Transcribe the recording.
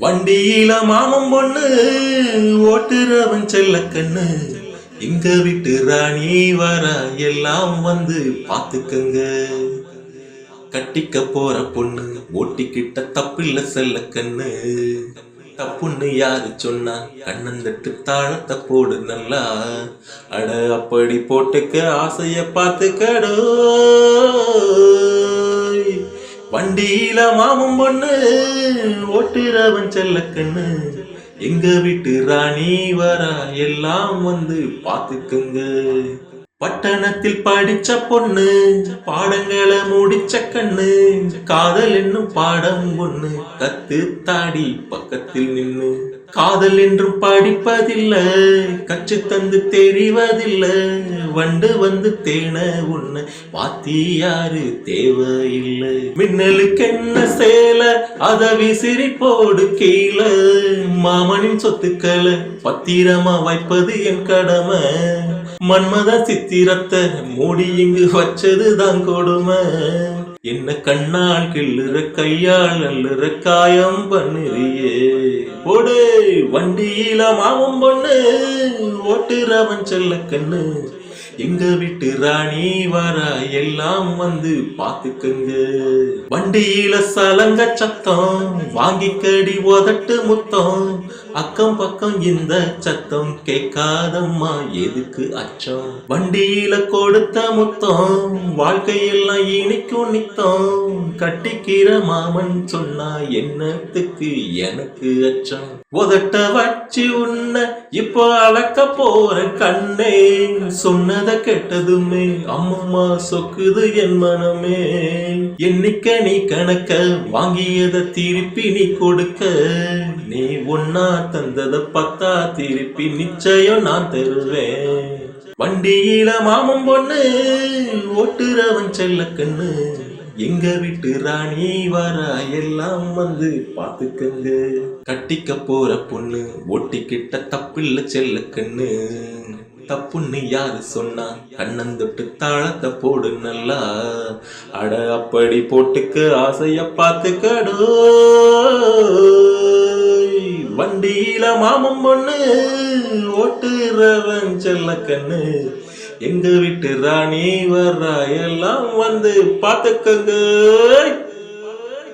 வண்டியில மாமன் பொண்ணு ஓட்டுறவன் செல்ல கண்ணு. எங்க விட்டு ராணி வர எல்லாம் வந்து பாத்துக்கங்க. கட்டிக்க போற பொண்ணு ஓட்டிக்கிட்ட தப்பில்ல செல்ல கண்ணு. தப்புன்னு யாரு சொன்னா கண்ணந்தட்டு தாழத்தை போடு நல்லா. அட அப்படி போட்டுக்க ஆசைய பார்த்துக்கடோ. வண்டியில மாமன் பொண்ணு ஓட்டுறவன் செல்ல கண்ணு. எங்க வீட்டு ராணி வரா எல்லாம் வந்து பாத்துக்குங்க பட்டணத்தில் படிச்ச பொண்ணு பாடங்களை முடிச்ச கண்ணு காதல் என்னும் பாடம் ஒண்ணு. கத்து தாடி பக்கத்தில் நின்னு காதல் என்றும் படிப்பதில்லை கற்று தந்து தெரிவதில்லை. வண்டு வந்து தேன உன்னை வாத்தியாரு தேவையில்லை. மின்னலுக்கு என்ன சேல அத விசிறி போடு கீழே. மாமனின் சொத்துக்களை பத்திரமா வைப்பது என் கடமை. மன்மத சித்திரத்தை மூடி இங்கு வச்சதுதான் கொடுமை. என்ன கண்ணால் கிள்ளுற கையால் அல்லுற காயம் பண்ணுறியே. போடு வண்டியில மாமன் பொண்ணு ஓட்டுறவன் செல்ல கண்ணு. எங்க வீட்டு ராணி வர எல்லாம் வந்து பாத்துக்கங்க வண்டியில சலங்க சத்தம் வாங்கி கடி உதட்டு முத்தம். அக்கம் பக்கம் இந்த சத்தம் கேட்காதம்மா எதுக்கு அச்சம்? வண்டியில கொடுத்த முத்தம் வாழ்க்கையெல்லாம் இனிக்கும் நித்தம். கட்டிக்கிற மாமன் சொன்னா என்னத்துக்கு எனக்கு அச்சம்? உதட்ட வச்சு உன்ன இப்போ அளக்க போற கண்ணே சொன்னத கெட்டதுமே அம்மம்மா சொக்குது என் மனமே. எண்ணிக்க நீ கணக்க வாங்கியத திருப்பி நீ கொடுக்க நீ ஒன்னா தந்தத பத்தா திருப்பி நிச்சயம் நான் தருவேன். வண்டியில மாமன் பொண்ணு ஓட்டுறவன் செல்ல கண்ணு. எங்க வீட்டு ராணி வர எல்லாம் வந்து பாத்துக்கங்க கட்டிக்க போற பொண்ணு ஒட்டிக்கிட்ட தப்பில்ல செல்ல கண்ணு. தப்புன்னு யாரு சொன்னா கண்ணந்தொட்டு தாளத்தை போடு நல்லா. அட அப்படி போட்டுக்க ஆசைய பார்த்துக்கடோ. வண்டியில மாமன் பொண்ணு ஓட்டுறவன் செல்ல கண்ணு. எங்க வீட்டு ராணி வர்றா எல்லாம் வந்து பார்த்துக்கங்க.